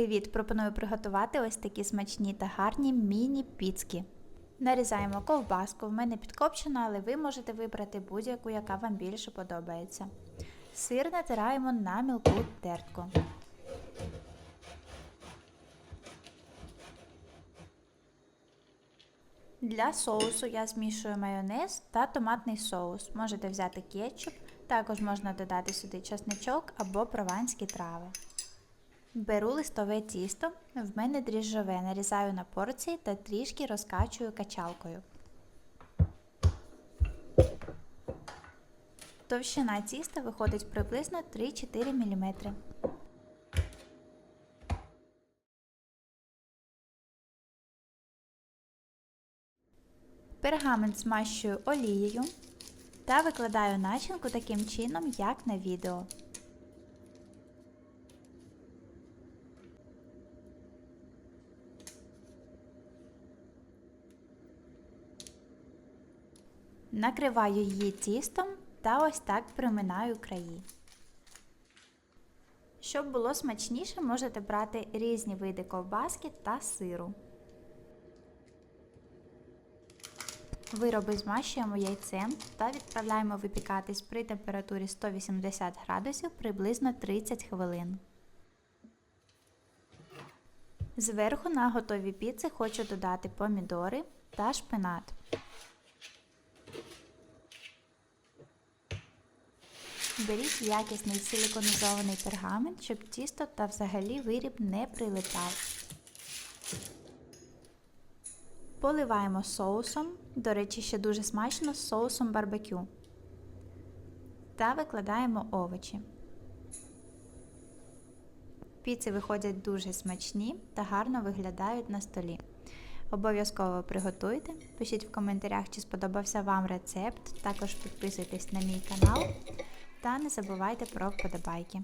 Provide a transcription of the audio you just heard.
Привіт! Пропоную приготувати ось такі смачні та гарні міні-піцки. Нарізаємо ковбаску, в мене підкопчена, але ви можете вибрати будь-яку, яка вам більше подобається. Сир натираємо на мілку тертку. Для соусу я змішую майонез та томатний соус. Можете взяти кетчуп, також можна додати сюди чесничок або прованські трави. Беру листове тісто, в мене дріжджове, нарізаю на порції та трішки розкачую качалкою. Товщина тіста виходить приблизно 3-4 мм. Пергамент змащую олією та викладаю начинку таким чином, як на відео. Накриваю її тістом та ось так приминаю краї. Щоб було смачніше, можете брати різні види ковбаски та сиру. Вироби змащуємо яйцем та відправляємо випікатись при температурі 180 градусів приблизно 30 хвилин. Зверху на готові піци хочу додати помідори та шпинат. Беріть якісний силиконізований пергамент, щоб тісто та взагалі виріб не прилипав. Поливаємо соусом, до речі, ще дуже смачно з соусом барбекю. Та викладаємо овочі. Піци виходять дуже смачні та гарно виглядають на столі. Обов'язково приготуйте, пишіть в коментарях, чи сподобався вам рецепт. Також підписуйтесь на мій канал та не забувайте про вподобайки.